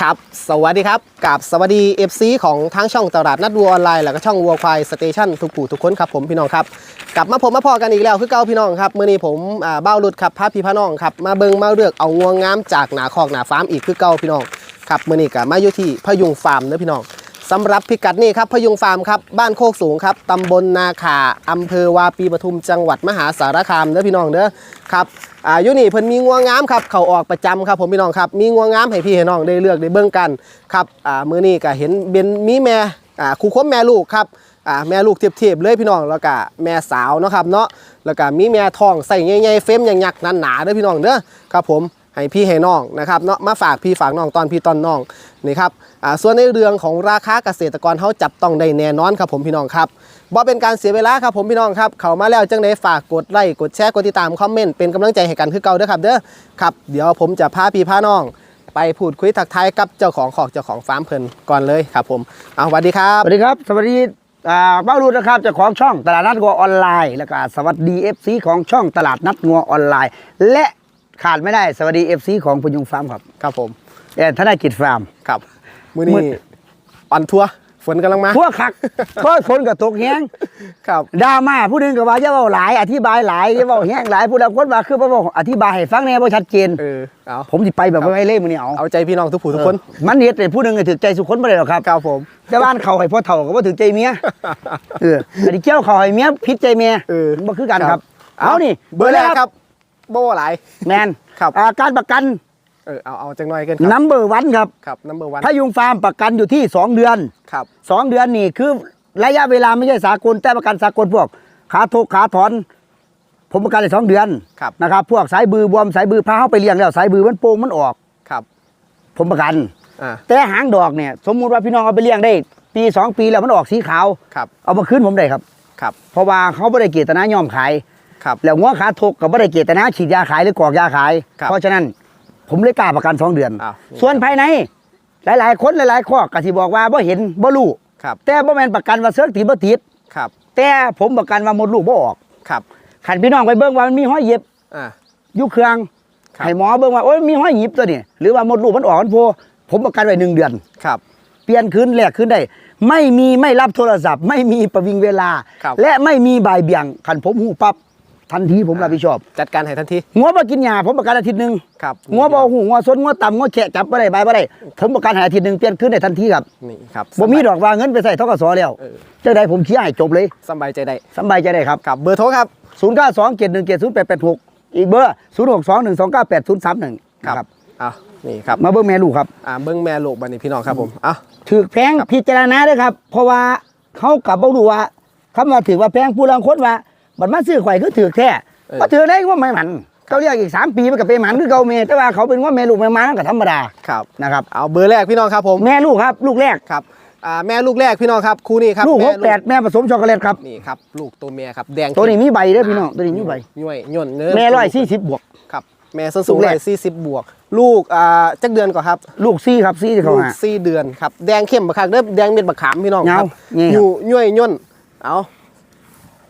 ครับ สวัสดีครับกับสวัสดี FC ของทั้งช่องตลาดนัดวัวออนไลน์แล้วก็ช่องวัวควายสเตชันทุกผู้ทุกคนครับผมพี่น้องครับ กลับมาผมมาพอกันอีกแล้วคือเก่าพี่น้องครับเมื่อนี้ผมเบ้าหลุดครับพาพี่พาน้องครับมาเบิงมาเลือกเอางวงงามจากหนาคอกหนาฟาร์มอีกคือเก่าพี่น้องครับเมื่อนี้กับมาอยู่ที่พยุงฟาร์มเด้อพี่น้อง สำหรับพิกัดนี่ครับพยุงฟาร์มครับบ้านโคกสูงครับตำบลนาขาอำเภอวาปีปทุมจังหวัดมหาสารคามเด้อพี่น้องเด้อครับอ่ายู่นี่เพิ่นมีงวงงามครับเขาออกประจำครับผมพี่น้องครับมีงวงงามให้พี่ให้น้องได้เลือกได้เบิ่งกันครับอ่ามื้อนี้ก็เห็นเป็นมีแม่อ่าคู่คบแม่ลูกครับอ่าแม่ลูกเทียบๆเลยพี่น้องแล้วก็แม่สาวเนาะครับเนาะแล้วก็มีแม่ทองใส่ใหญ่ๆเฟรมใหญ่ๆหนาๆเด้อพี่น้องเด้อครับผม ให้พี่ให้น้องนะครับเนาะมาฝากพี่ฝากน้องตอนพี่ตอนน้องนี่ครับอ่าส่วนในเรื่องของราคาเกษตรกรเขาจับต้องได้แน่นอนครับผมพี่น้องครับบ่เป็นการเสียเวลาครับผมพี่น้องครับเข้ามาแล้วจังไดฝากกดไลค์กดแชร์กดติดตามคอมเมนต์เป็นกำลังใจให้กันคือเก่าเด้อครับเด้อครับเดี๋ยวผมจะพาพี่พาน้อง ไปพูดคุยทักทายกับเจ้าของขอกเจ้าของฟาร์มเพลินก่อนเลยครับผมเอาสวัสดีครับสวัสดีครับสวัสดีอ่าบ้ารูดนะครับเจ้าของช่องตลาดนัดงัวออนไลน์ แล้วก็สวัสดี FC ของช่องตลาดนัดงัวออนไลน์ และ ขาดไม่ได้สวัสดี FC ของพยุงฟาร์มครับครับผมแอนธนกิจฟาร์มครับ มื้อนี้มื้ออ่อนทัวร์ฝนกำลังมาพวกคักก็ฝนกับตกแห้งครับดราม่าผู้หนึงก็ว่าจะเว้าหลาย อธิบายหลายจะเว้าแห้งหลายผู้ใดคนว่าคือบ่บอกอธิบายให้ฟังแน่บ่ชัดเจนเออเอาผมสิไปแบบไม่เล่มื้อนี้เอาเอาใจพี่น้องทุกผู้ทุกคนเออมันเฮ็ดให้ผู้หนึงให้ถึกใจสุคนบ่ได้หรอกครับครับผมแต่บ้านเขาให้พ่อเฒ่าก็บ่ถึกใจเมียเอออันนี้เกี่ยวเขาให้เมียผิดใจเมียเออบ่คือกันครับ เอาเอานี่เบอร์แรกครับ บ่ว่าหลาย แมนครับอ่าการประกันเออเอาเอาจังหน่อยกันครับนัมเบอร์วันครับครับ number 1พยุงฟาร์มประกันอยู่ที่ 2 เดือนครับ2เดือนนี่คือระยะเวลาไม่ใช่สากลแต่ประกันสากลพวก ขาทกขาถอน ผมประกันได้สองเดือนครับนะครับพวกสายบือบวมสายบือพาเข้าไปเลี้ยงแล้วสายบือมันโป่งมันออกครับ ผมประกันอ่าแต่หางดอกเนี่ยสมมุติว่าพี่น้องเอาไปเลี้ยงได้ ปีสองปีแล้วมันออกสีขาวครับเอามาคืนผมได้ครับครับเพราะว่าเขาไม่ได้เกียรตินาย่อมขาย ครับแล้วงัวขาทกก็ไม่ได้เกียรตินาฉีดยาขายหรือกรอกยาขาย ครับเพราะฉะนั้นผมเลยกล้าประกันสองเดือน อ้าว ส่วนภายใน หลายๆ คนหลายๆข้อก็สิบอกว่าบ่เห็นบ่รู้ครับแต่บ่แม่นประกันว่าเสื้อติดบ่ติดครับแต่ผมประกันว่ามดลูกบ่ออกครับขันพี่น้องไปเบิ่งว่ามันมีห้อยเย็บอ่า อยู่เครื่องครับ ให้หมอเบิ่งว่าโอ้ยมีห้อยหยิบตัวนี้หรือว่ามดลูกมันออกมันโพผมประกันไว้หนึ่งเดือน ครับ เปลี่ยนคืนแลกคืนได้ ไม่มีไม่รับโทรศัพท์ ไม่มีประวิงเวลา ครับ และไม่มีบ่ายเบี่ยงขันผมหูปั๊บ ทันทีผมรับผิดชอบ จัดการให้ทันทีงัวบ่กินยาผมประกันอาทิตย์หนึงครับงัวบ่หูงัวซนงัวต่ำงัวแฉะจับบ่ได้บายบ่ได้ผมประกันให้อาทิตย์หนึงเปลี่ยนคืนได้ทันทีครับนี่ครับบ่มีดอกว่าเงินไปใส่ทกสแล้วเออเจ้าใดผมเคลียร์ให้จบเลยสำบายใจได้สำบายใจได้ครับครับเบอร์โทรครับ0 9 2 7 1 7 0 8 8 6อีกเบอร์ 0 6 2 1 2 9 8 0 3 1ครับอะนี่ครับมาเบอร์แม่ลูกครับอ่าเบิ้งแม่ลูกบันนี้พี่น้องครับผมอะถือแพงครับพิจารณาด้วยครับ เพราะว่าเขากลับบ่รู้ว่าคำว่าถือว่าแพงผู้ลังคนว่า บัดมาซื้อข่อยคือถือแท้ก็ถือได้ว่าไม่หมันเขาเรียกอีก3ปีมันก็เป็นหมันคือเก่าเมแต่ว่าเขาเป็นว่าแม่ลูกแม่หมาก็ธรรมดาครับ นะครับ เอาเบอร์แรกพี่น้องครับผมแม่ลูกครับ ลูกแรก ครับอ่าแม่ลูกแรกพี่น้องครับคู่นี้ครับลูกหม่กแปดแม่ผสมช็อกโกแลตครับ นี่ครับลูกตัวเมียครับแดงตัวนี้มีใบเด้อพี่น้องตัวนี้มีใบย่อยย่นเนื้อแม่ร้อยสี่สิบบวก ครับแม่ส้นสูงลูกแรร้กอยสี่สิบบวก ลูกอ่าจักเดือนก่อนครับลูกซี่ครับซี่ที่เขาลูกหา สี่เดือนครับแดงเข้มบักคักเด้อแดงเม็ดบักขามพี่น้องครับเงานี่ครับ อยู่ย่อยย่นเอา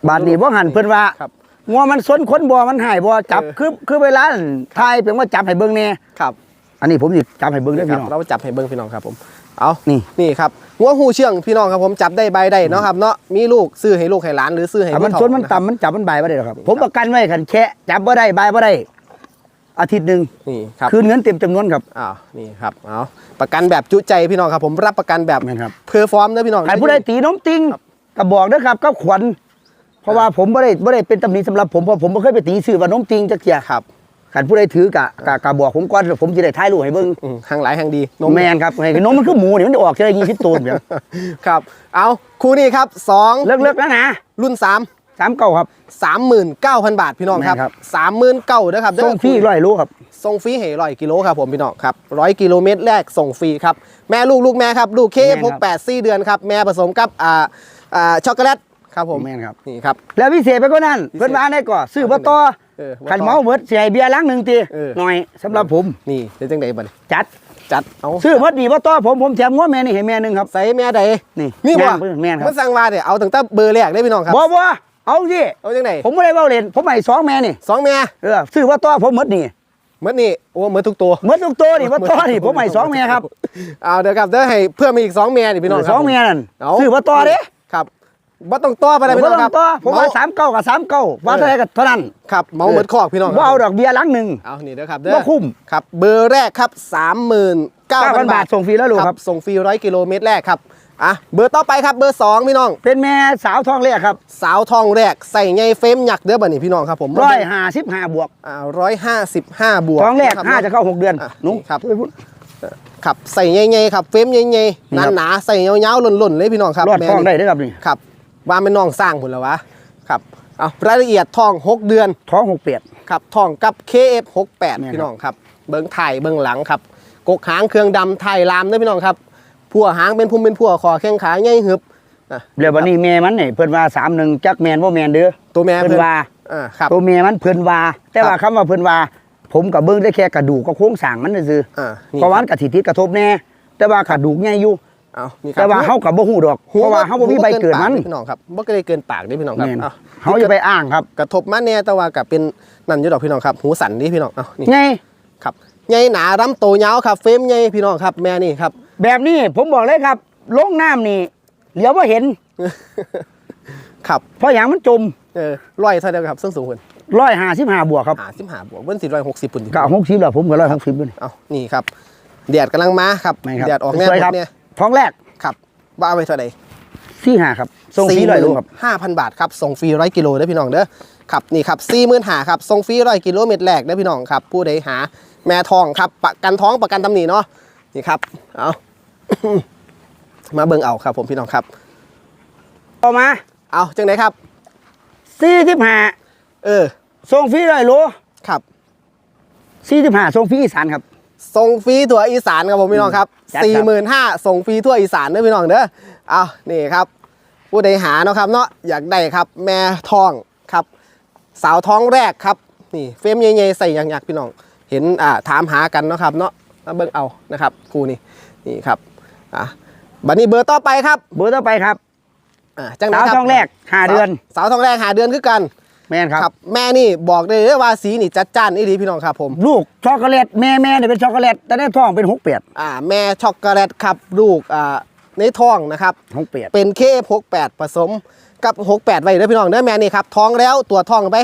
บาดนี้บ่หันเพิ่นว่าครับงัวมันสนคนบ่มันหายบ่จับเออคือคือเวลาอั่นทายเป็นว่าจับให้เบิ่งแน่ครับ อันนี้ผมสิจับให้เบิ่งเด้อคพี่รับน้องเราจับให้เบิ้งพี่น้องครับผมเอานี่นี่ครับหัวหูเชื่องพี่น้องครับผมจับได้ใบได้เนาะครับเนาะมีลูกซื้อให้ลูกให้หลานหรือซื้อให้ถ้ามันผู้สเฒ่านมันนะครับต่ำมันจับมันบายบ่ได้หรอกครับนี่ผมประกันไว้คันแค่จับบ่ได้บายบ่ได้อาทิตย์หนึงนี่ครับคืนเงินเต็มจำนวนครับอ้าวนี่ครับเอาประกันแบบจุใจพี่น้องครับผมรับประกันแบบแม่นครับเพอร์ฟอร์มเด้อพี่น้องใครผู้ใดตีน้มติงครับก็บอกเด้อครับก็ขวัญ เพราะว่าผมบ่ได้บ่ได้เป็นตำหนิสำหรับผมเพราะผมบ่เคยไปตีสื่อว่าน้มติงจักเที่ยครับคันผู้ใดถือกะกะกะบอกผมก่อนผมสิได้ถ่ายรูปให้เบิ่งอืมหางหลายหางดีนมแม่นครับให้นมมันคือหมูนี่มันจะออกทีละ20ตัวเดียวครับ เอาคู่นี้ครับสองเลิกๆแล้วนะรุ่นสามสามเก้าครับสามหมื่นเก้าพันบาทพี่น้องครับแม่นครับสามหมื่นเก้านะครับส่งฟรีร้อยโลครับส่งฟรีให้ร้อยกิโลครับผมพี่น้องครับร้อยกิโลเมตรแรกส่งฟรีครับแม่ลูกลูกแม่ครับลูกเคแม่นพคกรับแปดสี่เดือนครับแม่ผสมกับอ่าอ่าช็อกโกแลต ครับผมแม่นครับนี่ครับ แล้วพิเศษไปกว่านั้นพิเศษเพิ่นว่าได้ก่อซื้อบ่ต่อเออบ่ต่อขันเมาเบิดสิให้เบียร์ลังหนึงติเออหน่อยสำหรับผมนี่เป็นจังไดบัดนี้จัดจัดเอาซื้อเบิดนี่บ่ต่อผมผมแถมงัวแม่นี่ให้แม่หนึงครับใส่แม่ใดนี่นี่บ่ย่างเพิ่นแม่นครับมันสั่งมาเนี่ยเอาตั้งแต่เบอร์แรกได้พี่น้องครับบ่บ่เอาสิเอาจังไดผมบ่ได้เว้าเล่นผมให้สองแม่นี่สองแม่เออซื้อบ่ต่อผมหมดนี่เมื่อนี่โอ้เมื่อทุกตัวเหมือนทุกตัวนี่ว่าต่อนี่ผมให้สองเมียครับเอาเดี๋ยวครับเดี๋ยวให้เพิ่มมาอีกสองเมียนี่พี่น้องครับสองเมียนั่นเอาซื้อว่าต่อเด้ครั บบ่ต้องต่อไปเลยพี่บ่น้องต้คอรับงต่อผมว่าสามเก้ากับสามเก้าว่าเท่าไหรกับเท่านั้นครับเมาเหมือนคอกพี่น้องคว่ารับเอาดอกเบี้ยหลังหนึ่ง เอานี่เด้อครับเด้อบ่คุ้ม ครับเบอร์แรกครับ39,000เก้าพันบาทส่งฟรีแล้วลูกครับ ส่งฟรีร้อยกิโลเมตรแรกครับอะเบอร์ต่อไปครับเบอร์สองพี่น้อง เป็นแม่สาวท้องแรกครับสาวทองแรกใส่ไงเฟรมหยักเด้อบัดนี้พี่น้องครับผมร้อยห้าสิบห้าบวกอ่าร้อยห้าสิบห้าบวกท้องแรกครับห้าจะเข้าหกเดือนอะหนุ่งครับช่วยพูด ครับใส่ไงๆครับเฟรมไงนี่ๆครับ หนาๆใส่ยาวๆหล่นๆเลยพี่น้องครับรอดแม่ท้องนี่ได้เด้วยครับนี่ ครับ ว่าเป็นน้องสร้างผุนแล้ววะครับเอารายละเอียดทอง6เดือนท้องหกเปียดครับทองกับ KF68 เนี่ยครับพี่น้องครับ เบิ้งถ่ายเบิ้งหลังครับ กกหางเครื่องดำถ่ายลามเด้อพี่น้องครับพัวหางเป็นพุ่มเป็นพัวคอแข้งขาใหญ่หึบนะเรียกว่านี่แม่มันนี่เพิ่นว่าสามหนึ่งจักแมนว่าแมนเด้อตัวแม่เพิ่นเพิ่นว่าอ่าครับตัวแม่มันเพิ่นว่าแต่ว่าคำว่าเพิ่นว่า ผมกับเบิ่งได้แค่กระดูกกับโครงสร้างมันซื่ออ่าๆนี่เพราะว่ามันกระถิติดกระทบแน่แต่ว่ากระดูกใหญ่อยู่ เอานี่ครับแต่ว่าเฮากับบ่ฮู้ดอก เพราะว่าเฮาบ่มีใบเกิดมันหูพี่น้องครับบ่ก็ได้เกินปากเด้อพี่น้องครับแม่นเอาเฮาจะไปอ้างครับ กระทบมาแน่แต่ว่ากับเป็นนั่นอยู่ดอกพี่น้องครับ หูสั่นนี่พี่น้องเอานี่ไงครับใหญ่หนาลำโตยาวครับ เฟรมใหญ่พี่น้องครับ แม่นี่ครับ แบบนี้ผมบอกเลยครับ ลงน้ำนี่เหลียวบ่เห็น ครับ เพราะอย่างมันจมเออร้อยเท่าเดียวครับส้นสูงคน155บวกครับหาสิบหาบวกเบิ้ลสี่ร้อยหกสิบปุ่นก็60แล้วผมก็160ด้วยนี่เอานี่ครับแดดกำลังมาครับไม่ครับแดดออกแน่สวยครับเนี่ย ท้องแรกครับว่าเอาไปเท่าไหร่45ครับส่งฟรีร้อยโลครับห้าพันบาทครับส่งฟรีร้อยกิโลเด้อพี่น้องเด้อครับนี่ครับสี่หมื่นหาครับส่งฟรีร้อยกิโลเมตรแรกเด้อพี่น้องครับ ผู้ใดหา แม่ทองครับประกันท้องประกันตำหนิเนาะนี่ครับเอามาเบิ่งเอาครับ ผมพี่น้องครับต่อมา เอาจังไหนครับ45เออส่งฟรีร้อยโลครับ45ส่งฟรีอีสานครับ ส่งฟรีทั่วอีสานครับผมพี่น้องครับจัดครับสี่หมื่นห้าส่งฟรีทั่วอีสานเด้อพี่น้องเด้อเอานี่ครับ ผู้ใดหาเนาะครับเนาะอยากได้ครับ แม่ทองครับ สาวท้องแรกครับนี่เฟรมใหญ่ๆใส่อย่างอยากพี่น้อง เห็นอ่าถามหากันเนาะครับเนาะมาเบิ่งเอานะครับครูนี่นี่ครับอะบัดนี้เบอร์ต่อไปครับ เบอร์ต่อไปครับอ่าจังไหนสาวครับท้องแรกห้าเดือน สาวท้องแรกหาเดือนคือกัน แม่นครับ แม่นี่บอกได้เลยว่าสีนี่จัดจ้านอีดีพี่น้องครับผมลูกช็อกโกแลตแม่แม่เนี่ยเป็นช็อกโกแลตแต่ในท้องเป็นหกเปียดอ่าแม่ช็อกโกแลตครับลูกอ่าในท้องนะครับ หกเปียดเป็น KF68 ผสมกับ68ไว้เด้อพี่น้องเด้อแม่นี่ครับท้องแล้วตรวจท้องไป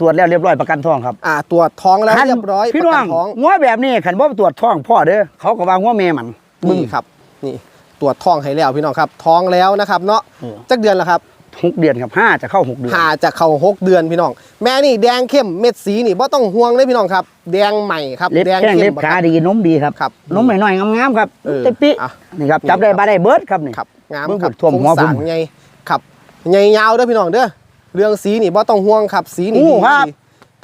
ตรวจแล้วเรียบร้อยประกันท้องครับอ่าตรวจท้องแล้วเรียบร้อยพี่ประน้อกังนท้องงัวแบบนี้ขันบ่ตรวจท้องพ่อเด้อเขาก็ว่างัวแม่มันมึงนี่ครับนี่ตรวจท้องให้แล้วพี่น้องครับท้องแล้วนะครับเนาะเออ จักเดือนแล้วครับ หกเดือนครับห้าจะเข้าหกเดือน หาจะเข้า6เดือนพี่น้อง แม่นี่แดงเข้มเม็ดสีนี่บ่ต้องห่วงเลยพี่น้องครับ แดงใหม่ครับเล็บแดงแข้งเข้เล็มบขาดีนมดีครับครับนมหน่อยๆงามๆครับเออเต็มปิอะนี่ครับจับได้นี่ครับ บาได้เบิร์ดครับนี่ ครับงามเบิ่งครับท่วมหัวโครงสร้างผมใหญ่ครับใหญ่ยาวเด้อพี่น้องเด้อเรื่องสีนี่บ่ต้องห่วงครับ สีนี่หูดีครับ ดี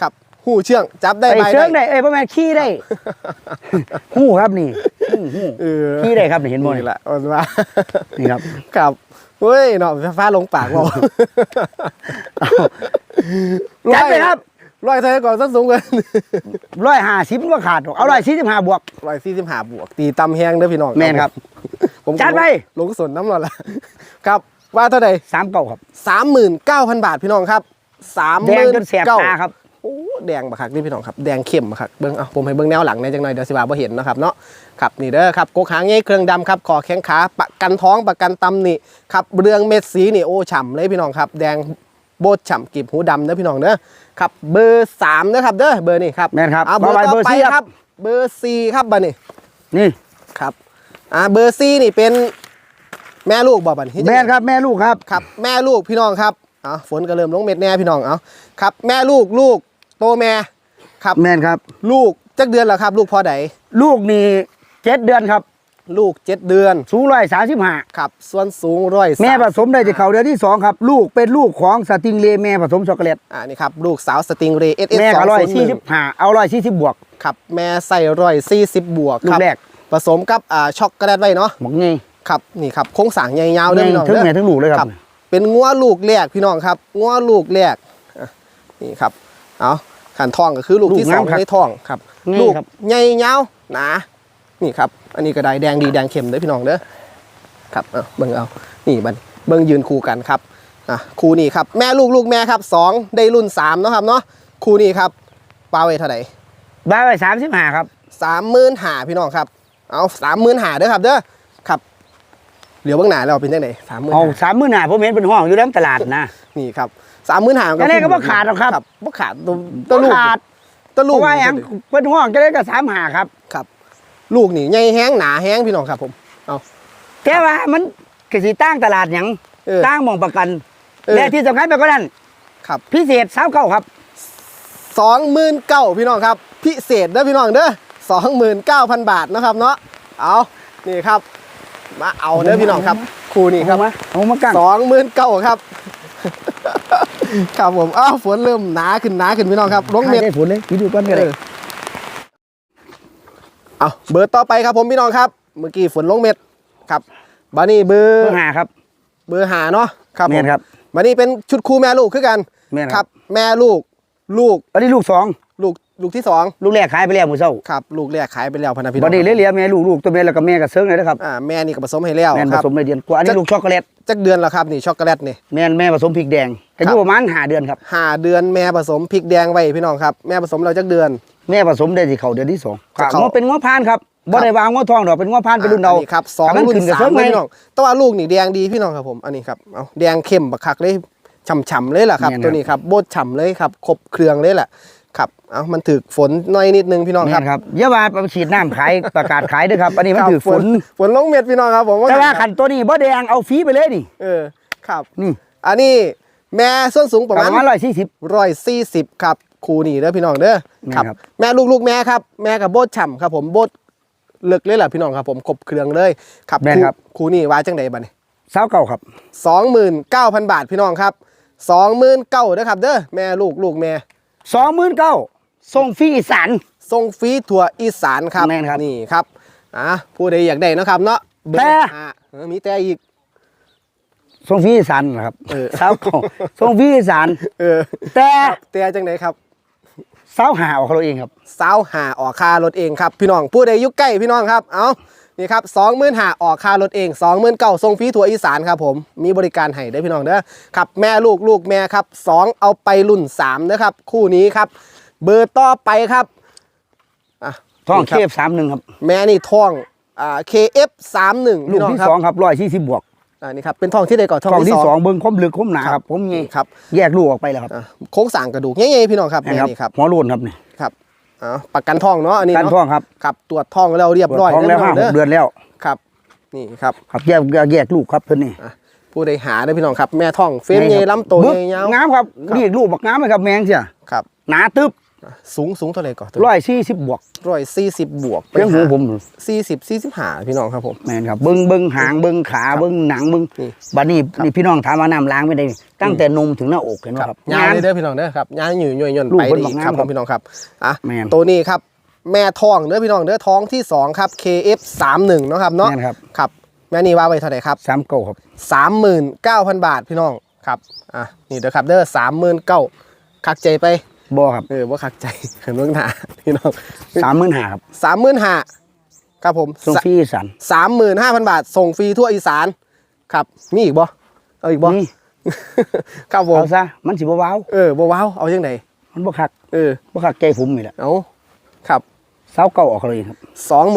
ครับหูเชื่องจับได้ไอ้ใบเชิงได้ได้เอ้ยพ่อแม่นขี้ได้หู้ครับนี่หู้หู้เออขี้ได้ครับนี่เห็นบ่นี่นี่แหละเอาว่า นี่ครับ ครับ เฮ้ยเนาะไฟฟ้าลงปากบอกจัดไปครับร้อยเท่าไหร่ก่อนส้นสูงเกินร้อยห้าสิบก็ขาดหรอกเอาร้อยสี่สิบห้าบวกร้อยสี่สิบห้าบวก ตีตำแหงเด้อพี่น้องแม่นครับ ผมจัดไปลงสนน้ำหนอนละครับว่าเท่าไหร่สามเก้าครับสามหมื่นเก้าพันบาทพี่น้องครับสามหแดงมื่นจนแสบเก้าตาครับโอ้ แดงบักคักนี่พี่น้องครับแดงเข้มบักคักเบิ้งเอาผมให้เบิ้งแนวหลังในอยจังหน่อยเดี๋ยวสิว่าบ่เห็นนะครับเนาะครับนี่เด้อครับโกกหางเงี้ยเครื่องดำครับคอแข้งขาประกันท้องประกันตำนี่ครับเรืองเม็ดสีนี่โอ้ฉ่ำเลยพี่น้องครับ แดงโบดฉ่ำกีบหูดำเด้อพี่น้องเด้อครับเบอร์สามเด้อครับเด้อเบอร์นี่ครับแม่นครับเอาเบอร์ต่อไปต่อเบอร์ไปสี่ครับครับเบอร์สี่ครับบัดนี้นี่ครับอ่าเบอร์สี่นี่เป็นแม่ลูกบอกบัดนี้แม่นครับแม่ลูกครับครับ แม่ลูกพี่น้องครับเอาฝนก็เริ่มลงเม็ดแน่พี่น้องเอาครับ แม่ลูกลูก โตแม่ครับ แม่นครับ ลูกจักเดือนแล้วครับ ลูกพอใดลูกนี่เจ็ดเดือนครับ ลูกเจ็ดเดือนสูงร้อยสามสิบห้าครับ ส่วนสูงร้อยแม่ผสมได้จากเขาเดือนที่สองครับ ลูกเป็นลูกของสติงเลย์แม่ผสมช็อกโกแลตอ่านี่ครับลูกสาวสติงเรย์เอสเอสแม่สอก็งร้อยศูนย์หสี่นึ่สิงบห้าเอาร้อยสี่สิบบวก ครับแม่ใส่ร้อยสี่สิบบวกลูคกรับแรกผสมกับอ่าช็อกโกแลตไว้เนาะบอกไงครับนี่ครับโค้งสร้างใหญ่ยาวเด้อพี่น้องถึงเด้อ แม่ถึงลูกเลยครับเป็นงัวลูกแรกพี่น้องครับงัวลูกแรกอะนี่ครับ เอา ขันทองก็คือลูกที่สองในท้องครับนี่ลูกครับ ใหญ่ยาวหนานี่ครับ อันนี้ก็ได้แดงดีแดงเข้มเด้อพี่น้องเด้อครับเอาเบิ่งเอานี่บัดเบิ่งยืนคู่กันครับอะคู่นี้ครับแม่ลูกลูกแม่ครับสองได้รุ่นสามเนาะครับเนาะคู่นี้ครับปลาเวทเท่าไหร่ บ้าไปสามสิบห้าครับ สามหมื่นหาพี่น้องครับ เอาสามหมื่นหาเด้อครับ เด้อครับ เหลียวเบื้องหน้าเราเป็นยังไงสามหมื่นเอาสามหมื่นห้าผมเห็นเป็นห้องอยู่ในตลาดนะ นี่ครับ สามหมื่นหาอันนี้ก็บ่ขาดหรอกครับบ่ขาดตัวตัวลูกขาดตัวเพลูกราะว่าอย่างเป็นห้องจะได้กับสามห้าครับ ครับ ลูกนี่ใหญ่แห้งหนาแห้งพี่น้องครับ ผมเอาแต่ว่ามันกสิตั้งตลาดหยังเออตั้งหมองประกันเออและที่สำคัญไปกว่านั้นครับ พิเศษสาวเก้าครับสองหมื่นเก้าพี่น้องครับ พิเศษเด้อพี่น้องเด้อสองหมื่นเก้าพันบาทนะครับเนาะเอานี่ครับ มาเอาเด้อพี่น้องครับครูนี่ครับเอามาเอามากั้งสองหมื่นเก้าครับ ครับผมอ้าวฝนเริ่มหนาขึ้นหนาขึ้นพี่น้องครับลงเม็ดได้ผลเลยพี่ดูก้อนกันเลยเออเอาเบอร์ต่อไปครับผมพี่น้องครับ เมื่อกี้ฝนลงเม็ดครับบานี่เบอร์เพิ่งหาครับ เบอร์หาเนาะครับผมแม่นครับบานี่เป็นชุดคู่แม่ลูกคือกันแม่นคครัรับบแม่ลูกลูกอันนี้ลูกสอง ลูกลูกที่สองลูกแรกขายไปแล้วมือเช้าครับลูกแรกขายไปแล้วพะนะพี่น้บัอดงนี้เหลี้ยแม่ลูกลูกตัวแม่แล้วก็แม่กับเซิร์งเลยนะครับอ่าแม่นี่ก็ผสมให้แล้วแม่นคผรับสมในเดือนกว่าอันนี้ลูกช็อกโกแลตจักเดือนแล้วครับนี่ช็อกโกแลตนี่ แม่นแม่ผสมพริกแดงอาครัยุบประมาณหาเดือนครับห้าเดือนแม่ผสมพริกแดงไว้พี่น้องครับ แม่ผสมเราจักเดือน แม่ผสมได้สิเขาเดือนที่สองครับ งอเป็นงอพานครับบ่ได้วางงอทองดอกเป็นงอพานเป็นรุ่นเดาอัครับสองกำลังรุ่ขึ้นนกับสามเซิร์งเลยไหมพี่น้องแต่ว่าลูกนี่แดงดีพี่น้องครับผมอันนี้ครับเอาแดงเข้มบักคักเลยฉ่ำๆเลยแหละครับแม่นครับ ตัวนี้ครับโบดฉ่ำเลยครับครบเครื่องเลยแหละ ครับเอามันถึกฝนหน้อยนิดนึงพี่น้องคแม่รับนครับอย่าว่าไปฉีดน้ำขายประกาศขายเด้วยครับอันนี้มันครับถือฝนฝนลงเม็ดพี่น้องครับผมแต่ว่าขันตัวนี้บ่แดงเอาฟรีไปเลยนี่เออครับนี่อันนี้แม่ส้นสูงประประมาณมาณร้อยสี่สิบร้อยสี่สิบครับครูนี่เด้อพี่น้องเด้อแม่นครับครับ แม่ลูกลูกแม่ครับ แม่กับโบดฉ่ำครับผมโบดเลิกเลยแหละพี่น้องครับผมครบเครื่องเลยครับแม่นครับครูนี่ว่าจังใดบ้านี่สาวเก่าครับสองหมื่นเก้าพันบาทพี่น้องครับสองหมื่นเก้าเด้อครับเด้อแม่ลูกลูกแม่ สองหมื่นเก้าส่งฟรีอีสานส่งฟรีทั่วอีสานครับแม่นครับนี่ครับอะผู้ใดอยากได้เนาะครับเนาะเบอร์แต่ห้าเออมีแต่อีก ส่งฟรีอีสานนะครับเออ สาวเก่าส่งฟรีอีสาน เออแต่แต่จังใดครับ สาวหาเอาเขาเองครับ สาวหาออกค่ารถเองครับ พี่น้องผู้ใดอยุใกล้พี่น้องครับ เอา นี่ครับสองหมื่นหาออกค่ารถเองสองหมื่นเก้าส่งฟรีทั่วอีสานครับผมมีบริการให้ได้อพี่น้องเด้อครับแม่ลูกลูกแม่ครับสองเอาไปรุ่นสามนะครับคู่นี้ครับ เบอร์ต่อไปครับอะท้องนี่เครับฟสามหนึ่งครับแม่นี่ท้องอ่า KF 3 1ลูกที่สองครับร้อยสี่สิบบวกอ่านี่ครับเป็นท้องที่ใดก่อนท้ท้อองงที่ที่สสอองงเบิ้งคมลึกคมหนาครับผมไงครับแยกลูกออกไปแล้วครับอ่าโค้งสร้างกระดูกใหญ่ๆพี่น้องครับนะแม่ครับนี่ครับหัวโลนครับนี่ครับ อ๋อประกันท้องเนาะอันนี้การเนาะท้องครับครับตรวจท้องแล้วเรียบร้อยท้องแล้วพี่ห้าน้หกเดือนแล้วครับ นี่ครับครับแยกแยกลูกครับเพิ่นนี่อะผู้ใดหาได้อพี่น้องครับ แม่ท้องเฟรมใหญ่ลำโตบึกใหญ่ยาวงามครับครับนี่ลูกบักงามไหมครับแมงเสียครับหนาตึ๊บอะ สูงสูงเท่าไหร่ก่อนร้อยสี่สิบบวกร้อยสี่สิบบวกเพียงหูผมสี่สิบสี่สิบหาพี่น้องครับผมแมนครับเบิ้งเบิ้งหางเบิ้งขาเบิ้งหนังเบิ้งนี่บัดนี้นี่พี่น้องถามว่าน้ำล้างไม่ได้ ตั้งแต่นมถึงหน้าอกเห็นไหมครับครับยาวเลยเด้อพี่น้องเด้อครับยาวอยู่ย่อยย่นลูกไปเพิ่นได้บอกอีกงามครับผครัมบพี่น้องครับอะแม่นตัวนี้ครับ แม่ท้องเด้อพี่น้องเด้อท้องที่สองครับ KF 3 1เนาะครับเนาะแม่นครับครับแม่นี่ว่าไว้เท่าไหร่ครับสามเก้าครับ39,000บาทพี่น้องครับอะนี่เด้อครับเด้อ39,000คักใจไป บ่ครับเออว่าคักใจเห็นเรื่องหนาพี่น้องสามหมื่นห้าครับ35,000ครับผมส่งฟรีอีสัน35,000บาท ส่งฟรีทั่วอีสานครับมีอีกบ่เอาอีกบ่นี่ครับผมเอาซะมันสิบ่ว้าวเออบ่ว้าวเอาจังไดมันบ่คักเออบ่คักใจผมนี่แหละเอาครับสาวเก้าออกเขาเลยครับ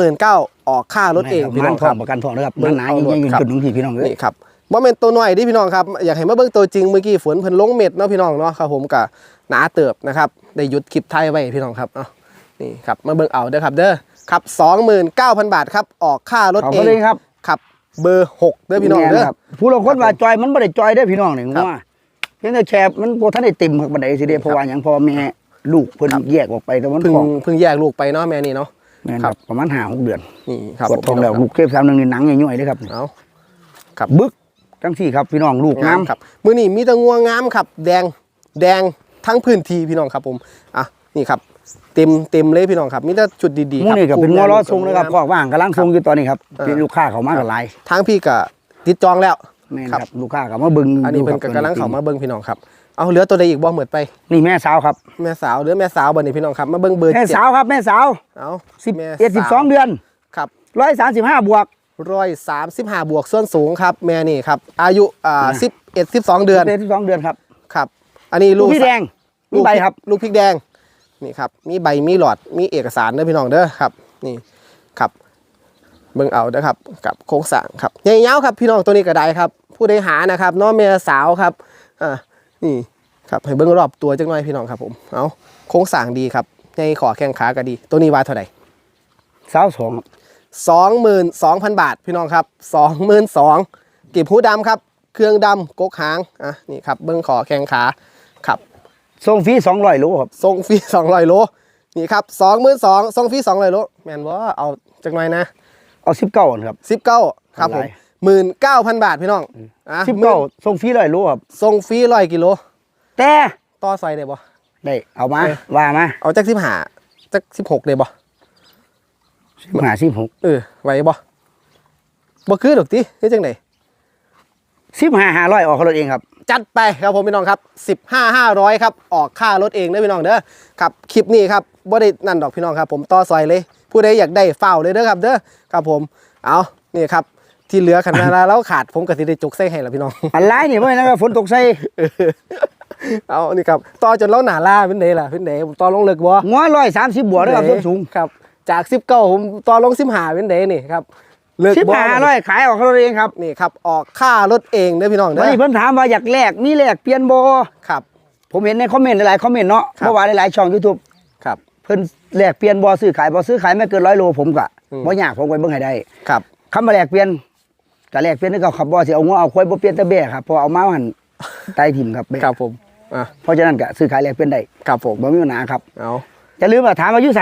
29,000ออกค่ารถเองพี่พี่น้น้อองงคทอรังบประกันทองนะครับเบิ่งหนาเอาๆยิ่งครับๆขึ้นตรงที่พี่น้องเลยนี่ครับ ว่าเป็นตัวหน่อยที่พี่น้องครับอยากให้มาเบิ่งตัวจริงเมื่อกี้ฝนเพิ่นลงเม็ดเนาะพี่น้องเนาะครับผมกับหนาเติบนะครับได้หยุดคลิปไทยไว้พี่น้องครับเอ้านี่ครับมาเบิ่งเอาเด้อครับเด้อครับ29,000 บาทครับออกค่ารถเอาเอเขางเลยครับ ครับเบอร์6เด้อพี่น้องเด้อแม่ครับผู้ลางคนว่าจอยมันบ่ได้จอยได้อพี่น้องนี่ครับว่าเพียงแต่แชร์มันบ่ทันได้เต็มครับบันไดสิเด้เพราะว่าหยังเพราะว่าแม่ลูกเพิ่นครับแยกออกไปแต่มันเพิ่งท้องเพิ่งแยกลูกไปเนาะแม่นี่เนาะ แม่นคครัรับ บประมาณ5 6เดือนนี่ครับปวดท้องแล้วผมลูกเก็บสามหนึงนี่หนังย่อยๆเลยครับ เอา ครับ บึก จังซี่ครับพี่น้องลูกงางามมครับมื้อนี้มีแต่งัวงามครับ แดงแดงทั้งพื้นที่พี่น้องครับผมอะนี่ครับ เต็มเต็มเลยพี่น้องครับมีแต่จุดดีๆหมู่ครับนี่ก็เป็นงอล้อทรงนะครับงามคอกว่างกำลังทรงอยู่ตอนนี้ครับเออเป็นลูกค้าเขามากันหลายทางพี่ก็ติดจองแล้ว แม่นครับครับลูกค้าก็มาเบิ่งอันนี้เป็นดูครับกำลังเขามาเบิ้งพี่น้องครับเอาเหลือตัวใดอีกบ่เหมือนไป นี่แม่สาวครับแม่สาวเหลือแม่สาวบ่นี่พี่น้องครับมาเบิ้งเบอร์แม่เจ็ดสาวครับแม่สาวเอาสิบแม่เอ็ดสิบสองเดือนครับ ร้อยสามสิบห้าบวก ร้อยสามสิบห้าบวกส่วนสูงครับ แม่นี่ครับ อายุอ่าอ่าสิบเอ็ดสิบสองเดือนเดือนสิบสองเดือนครับครับ อันนี้ลูลูกกพี่แดงลูลูกกใบครับ ลูกพริกแดงนี่ครับ มีใบมีหลอดมีเอกสารเด้อพี่น้องเด้อครับ นี่ครับเบิ่งเอาเด้อครับกับโครงสร้างครับใหญ่ยาวครับพี่น้องตัวนี้ก็ได้ครับ ผู้ใดหานะครับน้องเมียสาวครับอ่านี่ครับให้เบิ่งรอบตัวจังหน่อยพี่น้องครับผมเอาโครงสร้างดีครับในขอแข้งขาก็ดี ตัวนี้ว่าเท่าไหร่ สาวสองครับ สองหมื่นสองพันบาท พี่น้องครับสองหมื่นสองกีบหูดำครับ เครื่องดำกกหางอะนี่ครับเบิ้งขอแข้งขาครับส่งฟรีสองร้อยโลครับส่งฟรีสองร้อยโลนี่ครับสองหมื่นสองส่งฟรีสองร้อยโลแมนว่าเอาจังหน่อยนะ เอาสิบเก้าครับสิบเก้าครับผมอะไรหมื่นเก้าพันบาทพี่น้องอะสิบเก้าส่งฟรีร้อยโลครับส่งฟรีร้อยกิโล แต่ต่อซอยได้บ่ได้ เอามาเออว่ามา เอาจากสิบห้าจากสิบหกได้บ่ หาสิบหกเออไหวบ่บ่คือดอกติคือจังไดสิบห้าห้าร้อยออกเขารถเองครับ จัดไปครับผมพี่น้องครับ15 500ครับออกค่ารถเองเด้อพี่น้องเด้อครับคลิปนี้ครับบ่ได้นั่นดอกพี่น้องครับ ผมต่อซอยเลย ผู้ใดอยากได้เฝ้าเลยเด้อครับ เด้อครับผมเอานี่ครับที่เหลือขันมาแล้วขาดผมก็สิได้จุกใส่ให้ละพี่น้องอันไลน์นี่เพราะนะครับฝนตกใส่เอานี่ครับต่อจนเราหนาล่าเป็นไดล่ะเป็นไดผมต่อลงเลิกบ่งัวร้อยสามสิบบวกนะครับส้นสูงครับ จาก19ผมต่อลง15เป็นไดนี่ครับเลิกสิบบ่ห้าร้อยขายออกเขารถเองครับนี่ครับออกค่ารถเองเด้อพี่น้องเด้วันอนี้เพิ่นถามว่าอยากแลกมีแลกเปลี่ยนโบครับ ผมเห็นในคอมเมนต์หลายๆคอมเมนต์เนาะครับ เมื่อวานหลายๆช่องยูทูบครับ เพิ่นแลกเปลี่ยนบ่ซื้อขายบ่ซื้อขายไม่เกินร้อยโลผมก็อืม บ่ยากผมไปเบิ่งให้ได้ครับ คำว่าแลกเปลี่ยนก็แลกเปลี่ยนนี่ก็ขับบ่สิเอางัวเอาควายบ่เปลี่ยนแต่แบ่ครับเพอเอามาหันไตถิ่มครับแบ่ครับผมอะเพราะฉะนั้นก็ซื้อขายแลกเปลี่ยนได้ครับผมบ่มีปัญหาครับเอาอย่าลืมว่าถามว่าอยู่ไส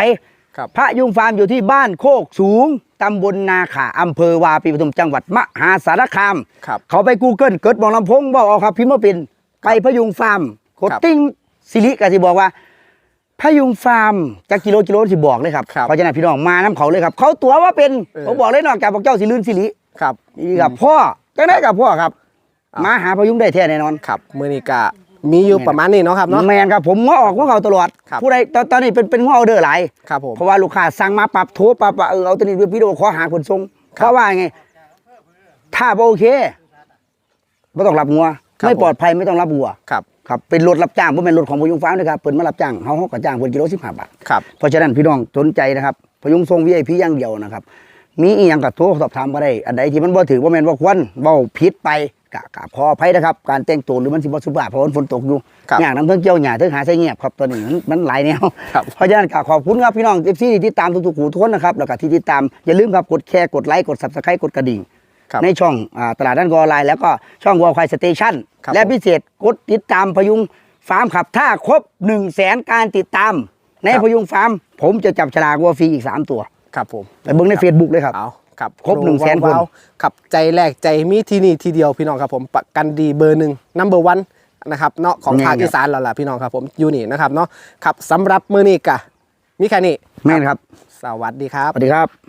ครับ พระยุงฟาร์มอยู่ที่บ้านโคกสูงตำบลนาขาอำเภอวาปีปทุมจังหวัดมหาสารคามครับ เขาไป Google เกิดบองลำพงบอกเอาครับพิมพ์มาเป็นไปพยุงฟาร์มกดครับติ้งสิริก็สิบอกว่าพยุงฟาร์มจากกิโลกิโลสิบอกเลยครับครับเพราะฉะนั้นพี่น้องมาน้ำเขาเลยครับ เขาตัวว่าเป็นเออผมบอกเลยนอกจากบอกเจ้าสิลืนสิริครับนี่ครับพ่อจังได้กับพ่อครับอะมาหาพยุงได้แท้แน่นอนครับมือนี้กะ มีอยู่ประมาณนี้เนาะครับเนาะแมนครับผมง้อออกง้อเขาตลอดครับผู้ใดตอนตอนนี้เป็นเป็นง้อออเดอร์หลายครับผมเพราะว่าลูกค้าสั่งมาปรับโทรปรับว่าเออเอาตัวนี้วิดีโอขอหาคนทรงครับเพราะว่าไง ถ้าบ่โอเคไม่ต้องรับงัวครับไม่ปลอดภัยไม่ต้องรับวัวครับครับเป็นรถรับจ้างบ่แม่นรถของพยุงฟ้านะครับเพิ่นมารับจ้างเฮาเฮาก็จ้างเพิ่นกิโล15บาทครับเพราะฉะนั้นพี่น้องสนใจนะครับพยุงทรง VIP อย่างเดียวนะครับมีอีหยังก็โทรสอบถามก็ได้ อันใดที่มันบ่ถือบ่แม่นบ่ควรเว้าผิดไป กะกะขออภัยนะครับ การแต่งตัวหรือมันสิบ่สุภาพเพราะว่าฝนตกอยู่ครับอย่างน้ำเพิ่งเกี่ยวหญ้าเพิ่งหาใส่เงียบครับตอนนี้มันมันหลายแนวครับ เพราะฉะนั้นก็ขอบคุณครับพี่น้อง FC ที่ติดตามทุกๆหูทุกคนนะครับแล้วก็ที่ติดตามอย่าลืมครับกดแชร์กดไลค์กด Subscribe กดกระดิ่ง ครับ ในช่องอาตลาดด้านกออนไลน์แล้วก็ช่องวัวควายสเตชันครับและผม พิเศษกดติดตามพยุงฟาร์มขับ ถ้าครบ1 0 0 0 0แสนการติดตาม ในครับพยุงฟาร์ม ผมจะจับฉลากวัวฟรีอีก 3 ตัว ครับผมไปเบิ่งใน Facebook เลยครับ เอา ครับครบ100,000ว้าวคนครับใจแรกใจมีที่นี่ทีเดียวพี่น้องครับผมประกันดีเบอร์หนึ่งนัมเบอร์วันนะครับเนาะของภาคอีสานแล้วล่ะพี่น้องครับผมอยู่นี่นะครับเนาะครับสำหรับมือนี้กะมีแค่นี้แม่นครับ สวัสดีครับสวัสดีครับ